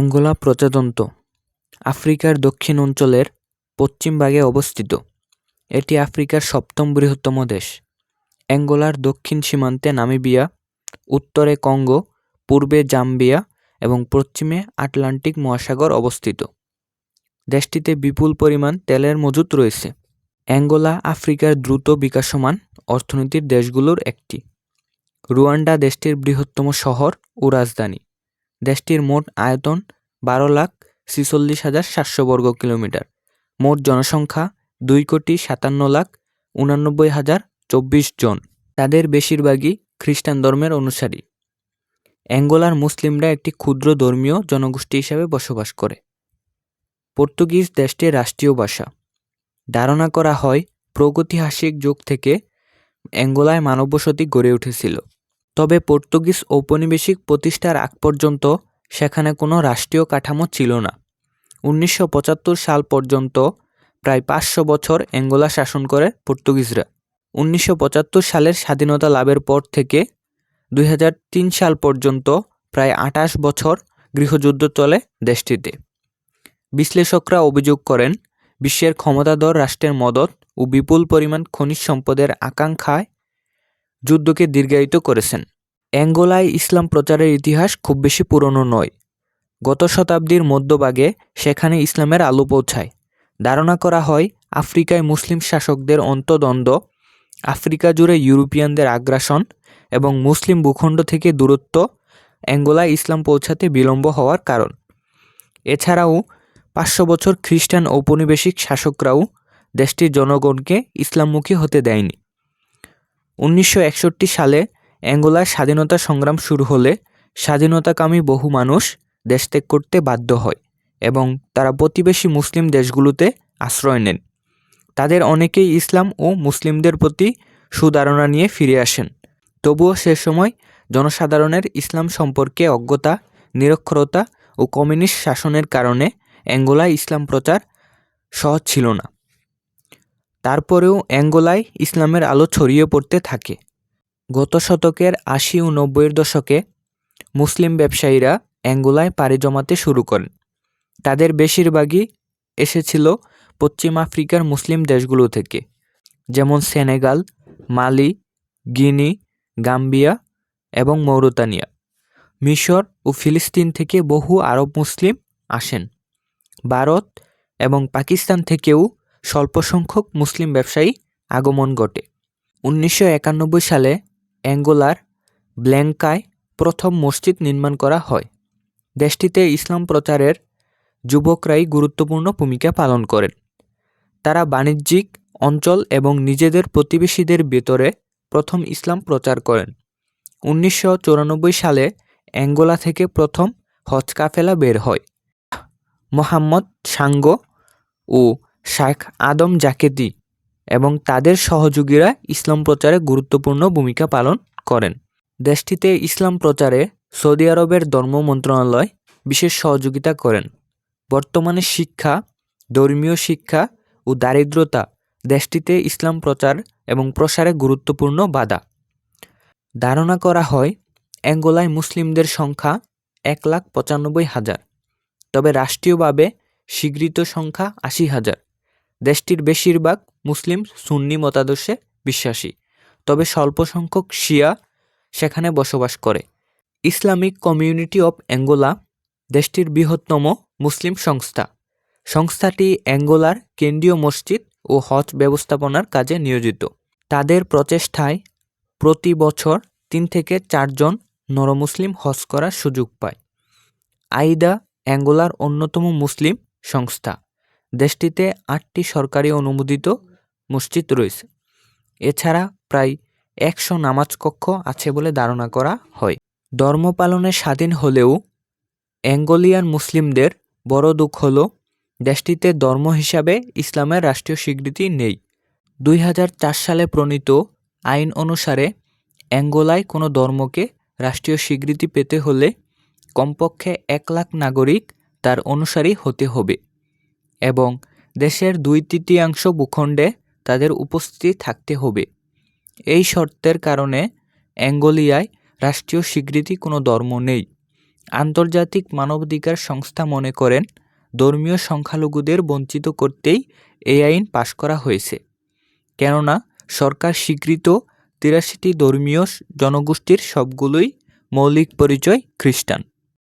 Angola প্রজাতন্ত্র, আফ্রিকার দক্ষিণ অঞ্চলের পশ্চিম ভাগে অবস্থিত। এটি আফ্রিকার সপ্তম বৃহত্তম দেশ। অ্যাঙ্গোলার দক্ষিণ সীমান্তে নামিবিয়া, উত্তরে কঙ্গো, পূর্বে জাম্বিয়া এবং পশ্চিমে আটলান্টিক মহাসাগর অবস্থিত। দেশটিতে বিপুল পরিমাণ তেলের মজুত রয়েছে। অ্যাঙ্গোলা আফ্রিকার দ্রুত বিকাশমান অর্থনীতির দেশগুলোর একটি। রুয়ান্ডা দেশটির বৃহত্তম শহর ও রাজধানী। দেশটির মোট আয়তন বারো লাখ ছিচল্লিশ হাজার সাতশো বর্গ কিলোমিটার। মোট জনসংখ্যা দুই কোটি সাতান্ন লাখ উনানব্বই হাজার চব্বিশ জন। তাদের বেশিরভাগই খ্রিস্টান ধর্মের অনুসারী। অ্যাঙ্গোলার মুসলিমরা একটি ক্ষুদ্র ধর্মীয় জনগোষ্ঠী হিসাবে বসবাস করে। পর্তুগিজ দেশটির রাষ্ট্রীয় ভাষা। ধারণা করা হয়, প্রাগৈতিহাসিক যুগ থেকে অ্যাঙ্গোলায় মানববসতি গড়ে উঠেছিল। তবে পর্তুগিজ ঔপনিবেশিক প্রতিষ্ঠার আগ পর্যন্ত সেখানে কোনো রাষ্ট্রীয় কাঠামো ছিল না। উনিশশো পঁচাত্তর সাল পর্যন্ত প্রায় পাঁচশো বছর অ্যাঙ্গোলা শাসন করে পর্তুগিজরা। উনিশশো পঁচাত্তর সালের স্বাধীনতা লাভের পর থেকে দুই হাজার তিন সাল পর্যন্ত প্রায় আটাশ বছর গৃহযুদ্ধ চলে দেশটিতে। বিশ্লেষকরা অভিযোগ করেন, বিশ্বের ক্ষমতাধর রাষ্ট্রের মদত ও বিপুল পরিমাণ খনিজ সম্পদের আকাঙ্ক্ষায় যুদ্ধকে দীর্ঘায়িত করেছেন। অ্যাঙ্গোলায় ইসলাম প্রচারের ইতিহাস খুব বেশি পুরনো নয়। গত শতাব্দীর মধ্যভাগে সেখানে ইসলামের আলো পৌঁছায়। ধারণা করা হয়, আফ্রিকায় মুসলিম শাসকদের অন্তদ্বন্দ্ব, আফ্রিকা জুড়ে ইউরোপিয়ানদের আগ্রাসন এবং মুসলিম ভূখণ্ড থেকে দূরত্ব অ্যাঙ্গোলায় ইসলাম পৌঁছাতে বিলম্ব হওয়ার কারণ। এছাড়াও, পাঁচশো বছর খ্রিস্টান ঔপনিবেশিক শাসকরাও দেশটির জনগণকে ইসলামমুখী হতে দেয়নি। উনিশশো একষট্টি সালে অ্যাঙ্গোলার স্বাধীনতা সংগ্রাম শুরু হলে স্বাধীনতাকামী বহু মানুষ দেশ ত্যাগ করতে বাধ্য হয় এবং তারা প্রতিবেশী মুসলিম দেশগুলোতে আশ্রয় নেন। তাদের অনেকেই ইসলাম ও মুসলিমদের প্রতি সুধারণা নিয়ে ফিরে আসেন। তবুও সে সময় জনসাধারণের ইসলাম সম্পর্কে অজ্ঞতা, নিরক্ষরতা ও কমিউনিস্ট শাসনের কারণে অ্যাঙ্গোলায় ইসলাম প্রচার সহজ ছিল না। তারপরেও অ্যাঙ্গোলায় ইসলামের আলো ছড়িয়ে পড়তে থাকে। গত শতকের আশি ও নব্বইয়ের দশকে মুসলিম ব্যবসায়ীরা অ্যাঙ্গোলায় পাড়ি জমাতে শুরু করেন। তাদের বেশিরভাগই এসেছিল পশ্চিম আফ্রিকার মুসলিম দেশগুলো থেকে, যেমন সেনেগাল, মালি, গিনি, গাম্বিয়া এবং মৌরতানিয়া। মিশর ও ফিলিস্তিন থেকে বহু আরব মুসলিম আসেন। ভারত এবং পাকিস্তান থেকেও স্বল্প সংখ্যক মুসলিম ব্যবসায়ী আগমন ঘটে। উনিশশো একানব্বই সালে অ্যাঙ্গোলার ব্ল্যাঙ্কায় প্রথম মসজিদ নির্মাণ করা হয়। দেশটিতে ইসলাম প্রচারের যুবকরাই গুরুত্বপূর্ণ ভূমিকা পালন করেন। তারা বাণিজ্যিক অঞ্চল এবং নিজেদের প্রতিবেশীদের ভেতরে প্রথম ইসলাম প্রচার করেন। উনিশশো চুরানব্বই সালে অ্যাঙ্গোলা থেকে প্রথম হজ কাফেলা বের হয়। মোহাম্মদ সাঙ্গো ও শাইখ আদম জাকেতি এবং তাদের সহযোগীরা ইসলাম প্রচারে গুরুত্বপূর্ণ ভূমিকা পালন করেন। দেশটিতে ইসলাম প্রচারে সৌদি আরবের ধর্ম মন্ত্রণালয় বিশেষ সহযোগিতা করেন। বর্তমানে শিক্ষা, ধর্মীয় শিক্ষা ও দারিদ্রতা দেশটিতে ইসলাম প্রচার এবং প্রসারে গুরুত্বপূর্ণ বাধা। ধারণা করা হয়, অ্যাঙ্গোলায় মুসলিমদের সংখ্যা এক লাখ পঁচানব্বই হাজার, তবে রাষ্ট্রীয়ভাবে স্বীকৃত সংখ্যা আশি হাজার। দেশটির বেশিরভাগ মুসলিম সুন্নি মতাদর্শে বিশ্বাসী। তবে স্বল্প সংখ্যক শিয়া সেখানে বসবাস করে। ইসলামিক কমিউনিটি অব অ্যাঙ্গোলা দেশটির বৃহত্তম মুসলিম সংস্থা। সংস্থাটি অ্যাঙ্গোলার কেন্দ্রীয় মসজিদ ও হজ ব্যবস্থাপনার কাজে নিয়োজিত। তাদের প্রচেষ্টায় প্রতি বছর তিন থেকে চারজন নরমুসলিম হজ করার সুযোগ পায়। আইদা অ্যাঙ্গোলার অন্যতম মুসলিম সংস্থা। দেশটিতে আটটি সরকারি অনুমোদিত মসজিদ রয়েছে। এছাড়া প্রায় একশো নামাজ কক্ষ আছে বলে ধারণা করা হয়। ধর্ম পালনে স্বাধীন হলেও অ্যাঙ্গোলিয়ান মুসলিমদের বড় দুঃখ হল, দেশটিতে ধর্ম হিসাবে ইসলামের রাষ্ট্রীয় স্বীকৃতি নেই। দুই হাজার চার সালে প্রণীত আইন অনুসারে অ্যাঙ্গোলায় কোনো ধর্মকে রাষ্ট্রীয় স্বীকৃতি পেতে হলে কমপক্ষে এক লাখ নাগরিক তার অনুসারী হতে হবে। এবং দেশের দুই তৃতীয়াংশ ভূখণ্ডে তাদের উপস্থিতি থাকতে হবে। এই শর্তের কারণে অ্যাঙ্গোলিয়ায় রাষ্ট্রীয় স্বীকৃতি কোনো ধর্ম নেই। আন্তর্জাতিক মানবাধিকার সংস্থা মনে করেন, ধর্মীয় সংখ্যালঘুদের বঞ্চিত করতেই এই আইন পাশ করা হয়েছে। কেননা, সরকার স্বীকৃত তিরাশিটি ধর্মীয় জনগোষ্ঠীর সবগুলোই মৌলিক পরিচয় খ্রিস্টান।